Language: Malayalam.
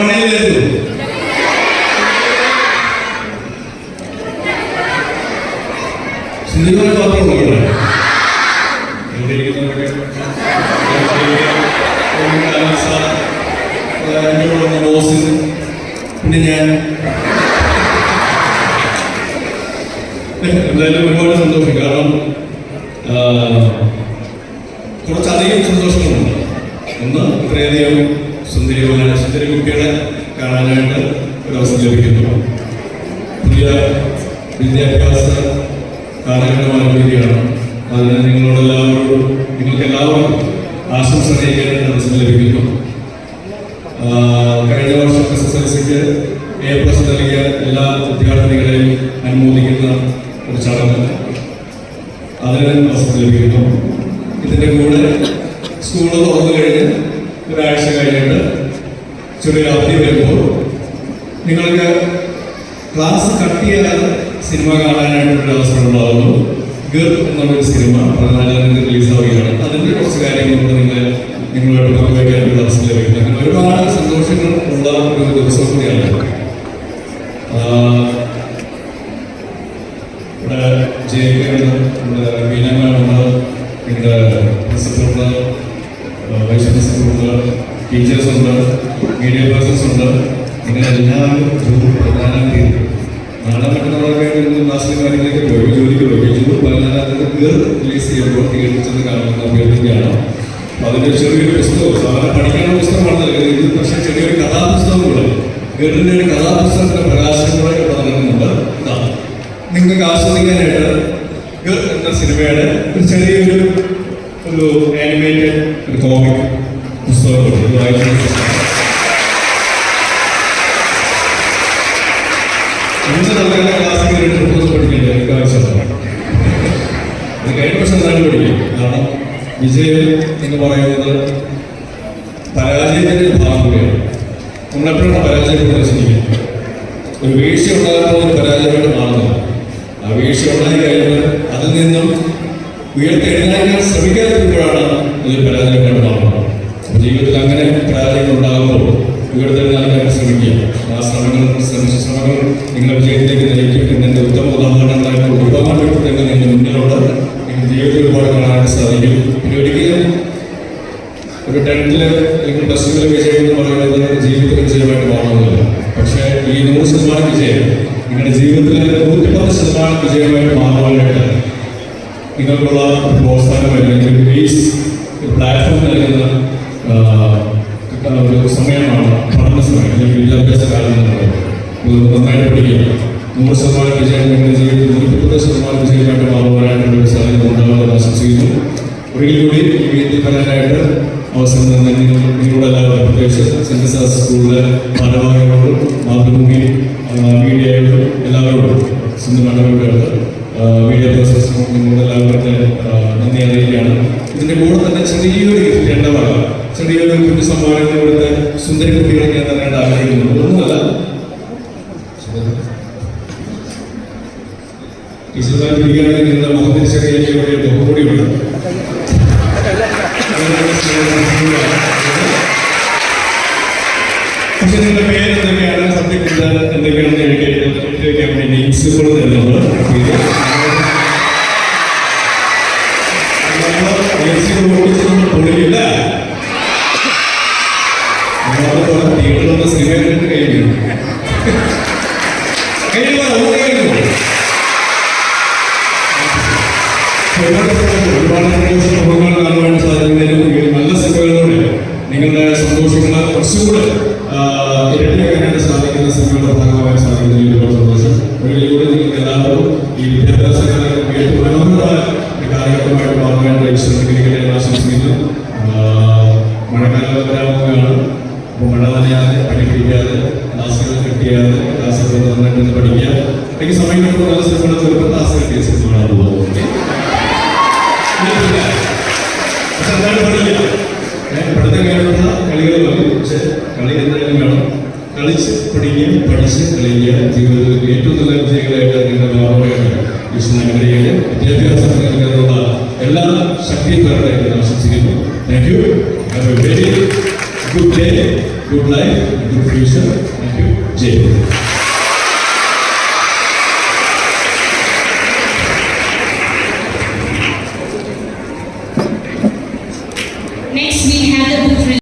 മണിയിലായിരുന്നു സിനിമ മാത്രമേ ഉള്ളൂ പിന്നെ ഞാൻ എന്തായാലും ഒരുപാട് സന്തോഷം. കാരണം കുറച്ചധികം സന്തോഷങ്ങളുണ്ട് ഒന്ന് ഇത്രയധികം സുന്ദരികളായ സുന്ദരി കുട്ടികളെ കാണാനായിട്ട് ഒരു അവസരം ലഭിക്കുന്നു. പുതിയ വിദ്യാഭ്യാസ കാലഘട്ടമായ രീതിയാണ്. അതിന് നിങ്ങളോട് എല്ലാവരോടും നിങ്ങൾക്ക് എല്ലാവർക്കും ആശംസ അറിയിക്കാൻ അവസരം ലഭിക്കുന്നു. കഴിഞ്ഞ വർഷം S S L C A plus നൽകിയ എല്ലാ വിദ്യാർത്ഥികളെയും അനുമോദിക്കുന്ന ഒരു ചടങ്ങ് അതിന് അവസരം ലഭിക്കുന്നു. ഇതിന്റെ കൂടെ സ്കൂൾ തുറന്നു കഴിഞ്ഞ് ഒരാഴ്ച കഴിഞ്ഞിട്ട് ചെറിയ അവധി വരുമ്പോൾ നിങ്ങൾക്ക് ക്ലാസ് കട്ട് ചെയ്യാതെ സിനിമ കാണാനായിട്ടൊരു അവസരം ഉണ്ടാകുന്നു ഗർ എന്നുള്ളൊരു സിനിമ പതിനാലാം റിലീസാവുകയാണ് അതിന്റെ കുറച്ച് കാര്യങ്ങളൊക്കെ നിങ്ങൾ നിങ്ങളുമായിട്ട് പങ്കുവയ്ക്കാനുള്ള അവസരം ലഭിക്കുന്നു അങ്ങനെ ഒരുപാട് സന്തോഷങ്ങൾ ഉള്ള ഒരു ദിവസം കൂടിയാണ് ഇവിടെ ജയിക്കുന്നുണ്ട് ഇവിടെ മീനങ്ങളുണ്ട് ഇവിടെ പ്രിൻസിപ്പളുണ്ട് വൈസ് പ്രിൻസിപ്പളുണ്ട് ടീച്ചേഴ്സ് ഉണ്ട് മീഡിയ പേഴ്സൺസ് ഉണ്ട് ഇങ്ങനെ എല്ലാവരും ജൂൺ പതിനാലാം തീയതി നാളെ മറ്റന്നാളൊക്കെ ക്ലാസ്സിലെ കാര്യങ്ങളൊക്കെ പോയി. ജോലിക്ക് പോയി. ജൂൺ പതിനാലാം തീയതി പേർ റിലീസ് ചെയ്യുമ്പോൾ തിയേറ്ററിൽ ചെന്ന് അഭ്യർത്ഥിക്കുകയാണ്. അതിന്റെ ചെറിയൊരു പുസ്തകം സാധാരണ പഠിക്കാനുള്ള പുസ്തകമാണ് ഇത് പക്ഷേ ചെറിയൊരു കഥാപുസ്തകം കൂടെ ഗരുഡിന്റെ ഒരു കഥാപുസ്തകത്തിന്റെ പ്രകാശനം കൂടെ ഇവിടെ നൽകുന്നുണ്ട് ഇതാ നിങ്ങൾക്ക് ആസ്വദിക്കാനായിട്ട് ഗർ എന്ന സിനിമയുടെ ഒരു ചെറിയൊരു ഒരു ആനിമേറ്റഡ് ഒരു കോമിക് പുസ്തകം വായിച്ചു. ഇന്ന് നൽകുന്ന ക്ലാസ്സിൽ ഒരു ട്രിപ്പ് പഠിക്കില്ല എനിക്ക് ആവശ്യമാണ് ഇത് കഴിഞ്ഞ വർഷം തന്നെ പഠിക്കും. കാരണം വിജയം എന്ന് പറയുന്നത് പരാജയത്തിന്റെ ഒരു ഭാഗം കൂടിയാണ്. നമ്മളെപ്പോഴാണ് പരാജയപ്പെടുന്നത് ശരിക്കും ഒരു വീഴ്ച ഉണ്ടാകുമ്പോൾ ഒരു പരാജയമായിട്ട് ആ വീഴ്ച ഉണ്ടായി കഴിഞ്ഞാൽ അതിൽ നിന്നും ഉയർത്തെഴുന്നേൽക്കാൻ ശ്രമിക്കാതിരിക്കുമ്പോഴാണ് ഇതൊരു പരാജയമായിട്ട് മാറുന്നത് അപ്പോൾ ജീവിതത്തിൽ അങ്ങനെ പരാജയങ്ങൾ ഉണ്ടാകുമ്പോൾ ഉയർത്തെഴുന്നേൽക്കാൻ ശ്രമിക്കുക ആ ശ്രമങ്ങൾ ശ്രമങ്ങൾ നിങ്ങളുടെ വിജയത്തിലേക്ക് നയിക്കും എന്നതിന്റെ ഉത്തമ ഉദാഹരണങ്ങളായിട്ട് ഒരുപാട് വ്യക്തിത്വങ്ങൾ നിങ്ങളുടെ മുന്നിലുണ്ട്. നിങ്ങൾ ജീവിതത്തിൽ ഒരുപാട് കാണാനായിട്ട് സാധിക്കും. പിന്നെ ഒരിക്കലും ഒരു ടെൻത്തിൽ അല്ലെങ്കിൽ പ്ലസ് ടുവിലെ വിജയം എന്ന് പറയുന്നത് ജീവിതത്തിലെ വിജയമായിട്ട് മാറുന്നില്ല പക്ഷേ ഈ നൂറ് ശതമാനം വിജയം നിങ്ങളുടെ ജീവിതത്തിലെ നൂറ്റിപ്പത്ത് ശതമാനം വിജയമായിട്ട് മാറുവാനായിട്ട് നിങ്ങൾക്കുള്ള പ്രോത്സാഹനം അല്ലെങ്കിൽ ബേസ് പ്ലാറ്റ്ഫോം നൽകുന്ന ഒരു സമയമാണ് പഠന സമയം അല്ലെങ്കിൽ വിദ്യാഭ്യാസ കാലം എന്ന് പറയുന്നത്. നന്നായിട്ട് പഠിക്കുക നൂറ് ശതമാനം വിജയം നിങ്ങളുടെ ജീവിതത്തിൽ നൂറ്റിപ്പത്ത് ശതമാനം വിജയമായിട്ട് മാറുവാനായിട്ടുള്ള ഒരു സാധ്യത ഉണ്ടാകുമെന്ന് ആശംസിക്കുന്നു. ഒരിക്കൽ കൂടി ഈ വേദി പറയാനായിട്ട് അവസരം തന്നെ നിങ്ങളുടെ എല്ലാവരും പ്രത്യേകിച്ച് സാർ സ്കൂളിലെ ഭാരവാഹികളോടും മാതൃഭൂമി മീഡിയയോടും എല്ലാവരോടും സിന്ധു കണ്ടവരോട് മീഡിയ പ്രോസസ്സിംഗ് നിങ്ങളെല്ലാവർക്കും നന്ദി അറിയിക്കുകയാണ്. ഇതിന്റെ കൂടെ തന്നെ ചെറിയൊരു ഗിഫ്റ്റ് ചെറിയൊരു കുഞ്ഞു സംഭാവന ഇവിടുത്തെ സുന്ദരി കുട്ടികളെ ഞാൻ തന്നെയാണ് ആഗ്രഹിക്കുന്നത് ഒന്നുമല്ല. ടീച്ചർമാർ പിടിക്കുകയാണെങ്കിൽ നിങ്ങളുടെ ചെറിയ ഒരു ബഹുകൂടിയുണ്ട് പക്ഷെ നിങ്ങളുടെ പേര് സബ്ജക്ട് എന്തൊക്കെയാണെന്ന് എനിക്ക് എഴുതി വയ്ക്കാൻ വേണ്ടി നെയിംസ് കൂടെ ഓടിച്ചൊന്നും പൊളിയില്ല സന്തോഷങ്ങൾ കുറച്ചുകൂടെ ഇരട്ടിയാക്കാനായിട്ട് സാധിക്കുന്ന സിനിമകളുടെ ഭാഗമാകാൻ സാധിക്കുന്നതിൽ ഒരുപാട് സന്തോഷം. ഒരിക്കലൂടെ നിങ്ങൾക്ക് എല്ലാവർക്കും ഈ വിദ്യാഭ്യാസ കാലഘട്ടം ഏറ്റവും മനോഹരമായ കാലഘട്ടമായിട്ട് മാറാനായിട്ട് ശ്രമിക്കട്ടെ എന്ന് ആശംസിക്കുന്നു. മഴക്കാലം വരാവുകയാണ് അപ്പോൾ മഴ നനയാതെ പഠിപ്പിക്കാതെ ക്ലാസ്സുകൾ കിട്ടിയാതെ ക്ലാസ്സുകൾ നന്നായിട്ട് പഠിക്കുക എനിക്ക് സമയം കിട്ടുമ്പോൾ നല്ല സിനിമകൾ തീർപ്പം ക്ലാസ് കിട്ടിയ സിനിമകളാണ് പോകുന്നത്. പഠിക്കുക പഠിത്തം കഴിഞ്ഞുള്ള കളികൾ കളി എന്തായാലും വേണം? കളിച്ച് പഠിക്കുകയും പഠിച്ച് കളിക്കുക ജീവിതത്തിൽ ഏറ്റവും നല്ല വിജയികളായിട്ട് നിങ്ങളുടെ മാറുകയാണ് വിഷ്ണു വിദ്യാഭ്യാസം നൽകാനുള്ള എല്ലാ ശക്തിയും എന്ന് ആശംസിക്കുന്നു thank you have a very good day good life good future thank you Jai